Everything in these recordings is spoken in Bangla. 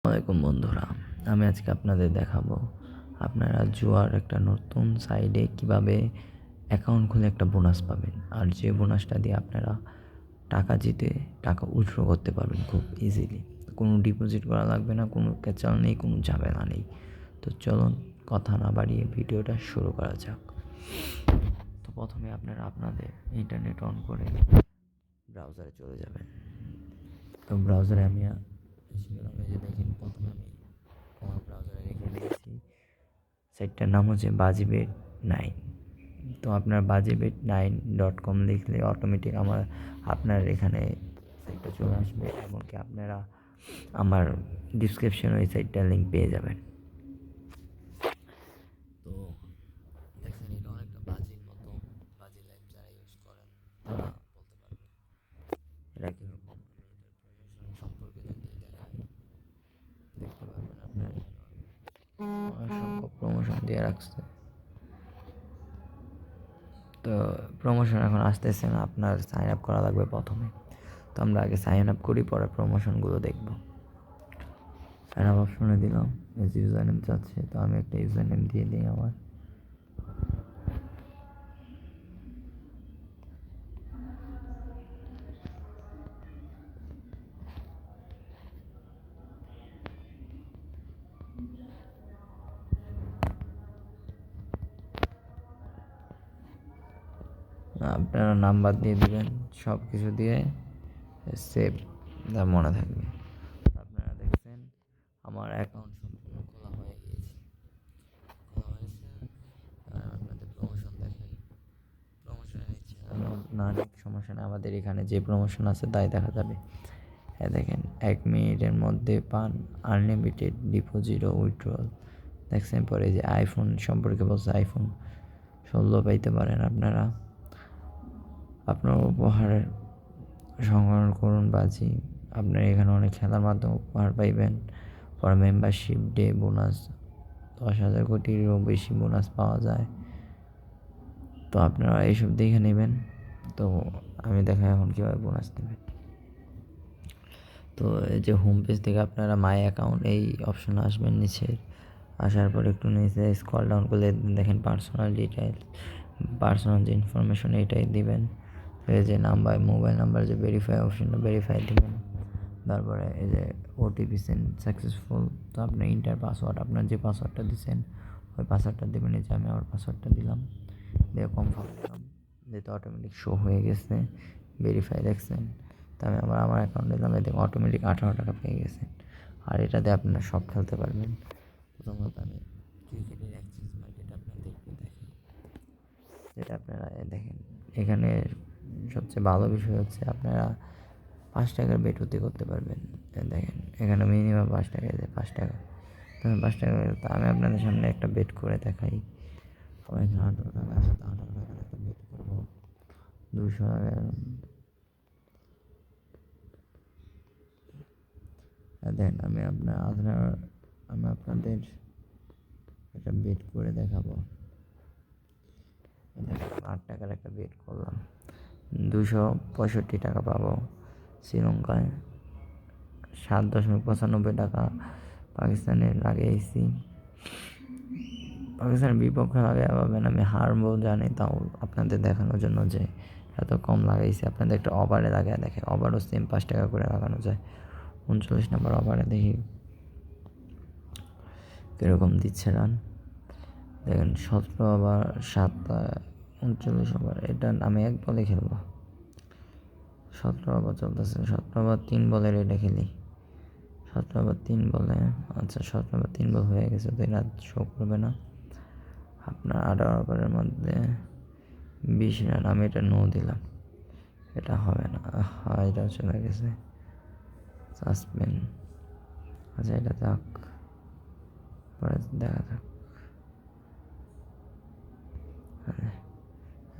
আসসালামাইকুম বন্ধুরা, আমি আজকে আপনাদের দেখাবো আপনারা জুয়ার একটা নতুন সাইডে কীভাবে অ্যাকাউন্ট খুলে একটা বোনাস পাবেন। আর যে বোনাসটা দিয়ে আপনারা টাকা জিতে টাকা উইথড্র করতে পারবেন খুব ইজিলি কোনো ডিপোজিট করা লাগবে না, কোনো ক্যাচাল নেই, কোনো ঝামেলা নেই। তো চলুন কথা না বাড়িয়ে ভিডিওটা শুরু করা যাক। তো প্রথমে আপনারা আপনাদের ইন্টারনেট অন করে ব্রাউজারে চলে যাবেন। তো ব্রাউজারে আমি শিরোনামে যে দেখেন প্রথমে আমি আমার ব্রাউজারে রেখে দিয়েছি সাইটটার নাম হচ্ছে বাজিবেট নাইন। তো আপনার বাজিবেট নাইন ডট কম লিখলে অটোমেটিক আমার, আপনার এখানে সাইটটা চলে আসবে। এমনকি আপনারা আমার ডিসক্রিপশন ওই সাইটটার লিঙ্ক পেয়ে যাবেন তো দেখছেন এটা অনেকটা বাজির মতো বাজি লাইভ যারা ইউজ করেন তারা বলতে পারবেন এটা কীরকম আমি এটার প্রমোশন সম্পর্কে যদি দেখাই দেখতে পারবেন আপনার অসংখ্য প্রমোশন দিয়ে রাখছে। তো প্রমোশন এখন আসতেছে না, আপনার সাইন আপ করা লাগবে প্রথমে। তো আমরা আগে সাইন আপ করি, পরে প্রমোশনগুলো দেখব। সাইন আপ অপশনে দিলাম ইউজার নেম চাচ্ছে, তো আমি একটা ইউজার নেম দিয়ে দিই আমার আপনারা নাম্বার দিয়ে দেবেন, সব কিছু দিয়ে সেভ মনে থাকবে। আপনারা দেখছেন, আমার অ্যাকাউন্ট সম্পূর্ণ খোলা হয়ে গিয়েছে। খোলা হয়েছে আপনাদের প্রমোশন দেখাই। প্রমোশনে নিচ্ছে না সমস্যা নেই। আমাদের এখানে যে প্রমোশন আছে, তাই দেখা যাবে। হ্যাঁ দেখেন, এক মিনিটের মধ্যে পান আনলিমিটেড ডিপোজিট ও উইথড্রল দেখছেন, পরে যে আইফোন সম্পর্কে বলছে আইফোন ষোলো পাইতে পারেন আপনারা। আপনার উপহারের সংগ্রহণ করুন বাজি আপনার এখানে অনেক খেলার মাধ্যমে উপহার পাইবেন। পর মেম্বারশিপ ডে বোনাস দশ হাজার কোটিরও বেশি বোনাস পাওয়া যায়। তো আপনারা এইসব দেখে নেবেন। তো আমি দেখা এখন কীভাবে বোনাস নেবেন। তো এই যে হোম পেজ থেকে আপনারা মাই অ্যাকাউন্ট এই অপশনে আসবেন নিচে। আসার পর একটু নিচে স্কল ডাউন করলে দেখেন পার্সোনাল ডিটেলস পার্সোনাল যে ইনফরমেশন এইটাই দিবেন। এই যে নাম্বার, মোবাইল নাম্বার যে ভেরিফাই অপশনটা ভেরিফাই দিবেন। তারপরে এই যে ওটিপি সেন সাকসেসফুল তো আপনি ইন্টার পাসওয়ার্ড আপনার যে পাসওয়ার্ডটা দিচ্ছেন ওই পাসওয়ার্ডটা দেবেন। এই যে আমি আমার পাসওয়ার্ডটা দিলাম। দিয়ে কনফার্ম দিলাম যেহেতু অটোমেটিক শো হয়ে গেছে। ভেরিফাই দেখছেন। তো আমি আবার আমার অ্যাকাউন্টে দিলাম। এতে অটোমেটিক আঠারো টাকা পেয়ে গেছেন আর এটাতে আপনারা সব খেলতে পারবেন। প্রথমত আমি ক্রিকেটের মার্কেট যেটা আপনারা দেখেন। এখানে সবচেয়ে ভালো বিষয় হচ্ছে আপনারা পাঁচ টাকার বেট হতে করতে পারবেন। দেখেন, এখানে মিনিমাম পাঁচ টাকা দেয়, পাঁচ টাকা। তবে পাঁচ টাকা তো আমি আপনাদের সামনে একটা বেট করে দেখাই। এখানে আঠারো টাকা আছে একটা বেট করব। দুশো দেন আমি আপনার আপনার, আমি আপনাদের একটা বেট করে দেখাবো। আট টাকার একটা বেট করলাম। দুশো পঁয়ষট্টি টাকা পাবো। শ্রীলঙ্কায় সাত দশমিক পঁচানব্বই টাকা, পাকিস্তানে লাগিয়েছি। পাকিস্তানের বিপক্ষে লাগাই পাবেন আমি হারবো জানি, তাও আপনাদের দেখানোর জন্য যে এত কম লাগাইছি। আপনাদের একটা ওভারে লাগায় দেখে ওভারও সেম পাঁচ টাকা করে লাগানো যায়। উনচল্লিশ নম্বর ওভারে দেখি কীরকম দিচ্ছে রান দেখেন সতেরো ওভার সাত উনচল্লিশ ওভার এটা আমি এক বলে খেলব। সতেরো ওভার চলতেছে। সতেরো ওভার তিন বলের এটা খেলি। সতেরো ওভার তিন বলে আচ্ছা সতেরো ওভার তিন বল হয়ে গেছে, তো রাত শো করবে না। আপনার আঠারো ওভারের মধ্যে বিশ রান আমি এটা নো দিলাম। এটা হবে না। হ্যাঁ এটা চলে গেছে। সাসপেন্ড আচ্ছা এটা থাক। পরে দেখা থাক।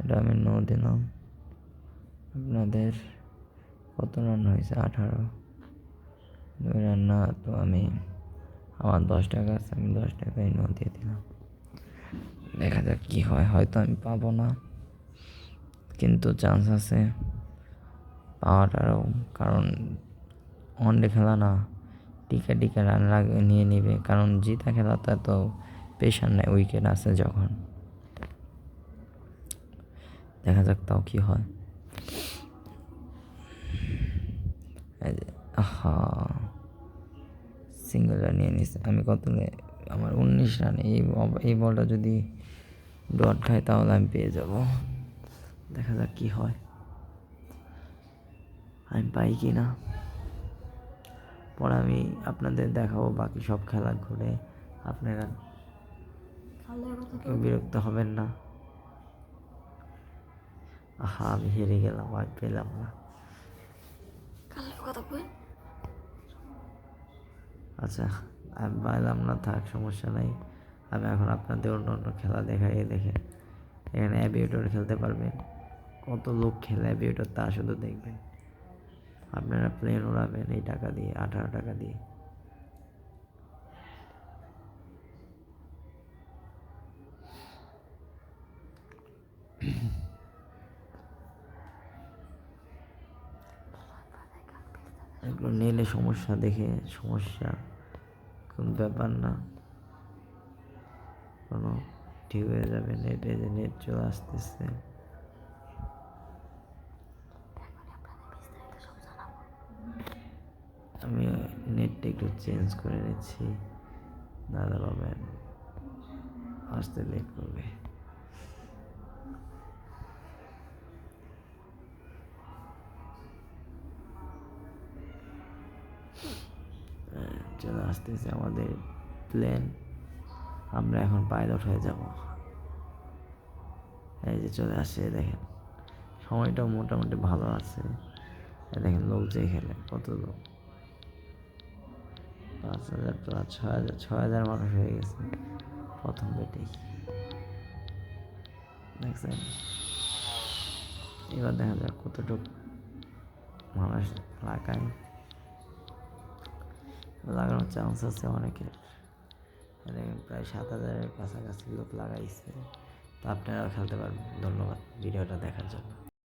এটা আমি নো দিলাম। আপনাদের কত রান হয়েছে? আঠারো। দুই রান না, তো আমি আমার দশ টাকা আছে, আমি দশ টাকায় নো দিয়ে দিলাম। দেখা যাক কী হয়, হয়তো আমি পাবো না। কিন্তু চান্স আছে পাওয়াটারও কারণ ওয়ানডে খেলা না, টিকা টিকা রান নিয়ে নিবে। কারণ জিতা খেলাটা তো পেশার নেই উইকেট আছে যখন। দেখা যাক তাও কি হয়। যে, আহা। সিঙ্গেলটা নিয়ে নিস আমি কত আমার উনিশ রান এই এই বলটা যদি ডট খায় তাহলে আমি পেয়ে যাব। দেখা যাক কি হয়। আমি পাই কি না। পরে আমি আপনাদের দেখাবো বাকি সব খেলা ঘুরে। আপনারা কেউ বিরক্ত হবেন না। আহা আমি হেরে গেলাম আর পেলাম না। কালের কথা কই? আচ্ছা আমি পাইলাম না থাক সমস্যা নাই। আমি এখন আপনাদের অন্য অন্য খেলা দেখাই দেখেন। এখানে অ্যাবিউটর খেলতে পারবেন। কত লোক খেলে অ্যাবিউটর তা শুধু দেখবেন। আপনারা প্লেন উড়াবেন এই টাকা দিয়ে আঠারো টাকা দিয়ে। এগুলো নিলে সমস্যা, দেখে সমস্যা। কোন ব্যাপার না। কোনো ঠিক হয়ে যাবে নেটে যে নেট চলে আসতেছে। আমি নেটটা একটু চেঞ্জ করে নিচ্ছি। দাদা পাবেন আসতে লেট করবে। চলে আসতেছে আমাদের প্লেন আমরা এখন পাইলট হয়ে যাব। এই যে চলে আসছে দেখেন। সময়টাও মোটামুটি ভালো আছে। দেখেন, লোক যে খেলে কত লোক? পাঁচ হাজার প্লাস ছয় হাজার ছয় হাজার মানুষ হয়ে গেছে প্রথম বেটেই দেখছেন? এবার দেখা যাক কতটুক মানুষ লাগায়। লাগানোর চান্স আছে অনেকের। মানে প্রায় সাত হাজারের কাছাকাছি লোক লাগাইছে। তো আপনারাও খেলতে পারবেন। ধন্যবাদ ভিডিওটা দেখার জন্য।